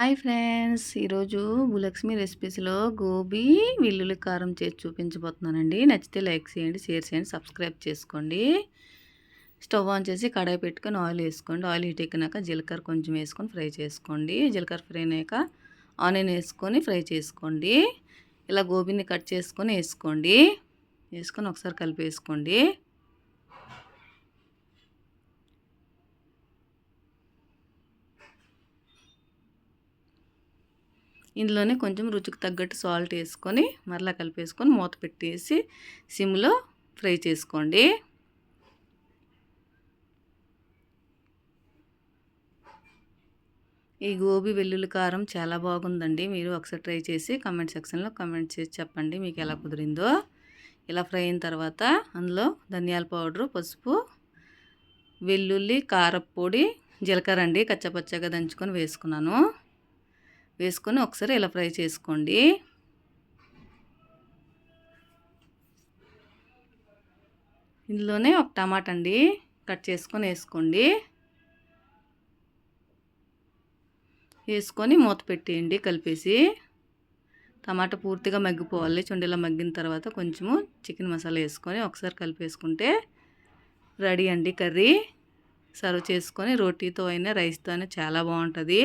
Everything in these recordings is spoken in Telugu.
Hi friends. ఈరోజు భూలక్ష్మి రెసిపీస్లో గోబీ వెల్లుల్లి కారం చేసి చూపించబోతున్నానండి. నచ్చితే లైక్ చేయండి షేర్ చేయండి సబ్స్క్రైబ్ చేసుకోండి. స్టవ్ ఆన్ చేసి కడాయి పెట్టుకొని ఆయిల్ వేసుకోండి. ఆయిల్ హీట్ ఎక్కినాక జీలకర్ర కొంచెం వేసుకొని ఫ్రై చేసుకోండి. జీలకర్ర ఫ్రై అయ్యాక ఆనియన్ వేసుకొని ఫ్రై చేసుకోండి. ఇలా గోబీని కట్ చేసుకొని వేసుకోండి. వేసుకొని ఒకసారి కలిపి ఇందులోనే కొంచెం రుచికి తగ్గట్టు సాల్ట్ వేసుకొని మరలా కలిపేసుకొని మూత పెట్టేసి సిమ్లో ఫ్రై చేసుకోండి. ఈ గోబీ వెల్లుల్లి కారం చాలా బాగుందండి. మీరు ఒకసారి ట్రై చేసి కమెంట్ సెక్షన్లో కమెంట్ చేసి చెప్పండి మీకు ఎలా కుదిరిందో. ఇలా ఫ్రై అయిన తర్వాత అందులో ధనియాల పౌడరు పసుపు వెల్లుల్లి కారపొడి జీలకర్ర అండి. కచ్చపచ్చగా దంచుకొని వేసుకున్నాను. వేసుకొని ఒకసారి ఇలా ఫ్రై చేసుకోండి. ఇందులోనే ఒక టమాటా అండి కట్ చేసుకొని వేసుకోండి. వేసుకొని మూత పెట్టేయండి కలిపేసి. టమాటా పూర్తిగా మగ్గిపోవాలి. చుండీలో మగ్గిన తర్వాత కొంచెము చికెన్ మసాలా వేసుకొని ఒకసారి కలిపేసుకుంటే రెడీ అండి కర్రీ. సర్వ్ చేసుకొని రోటీతో అయినా రైస్తో అయినా చాలా బాగుంటుంది.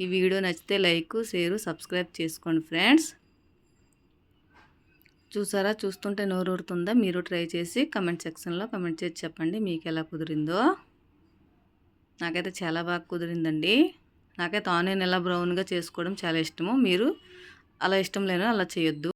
ఈ వీడియో నచ్చితే లైక్ షేరు సబ్స్క్రైబ్ చేసుకోండి ఫ్రెండ్స్. చూసారా? చూస్తుంటే నోరు ఊరుతుందా? మీరు ట్రై చేసి కమెంట్ సెక్షన్లో కమెంట్ చేసి చెప్పండి మీకు ఎలా కుదిరిందో. నాకైతే చాలా బాగా కుదిరిందండి. నాకైతే ఆనియన్ ఎలా బ్రౌన్గా చేసుకోవడం చాలా ఇష్టము. మీరు అలా ఇష్టం లేనో అలా చేయొద్దు.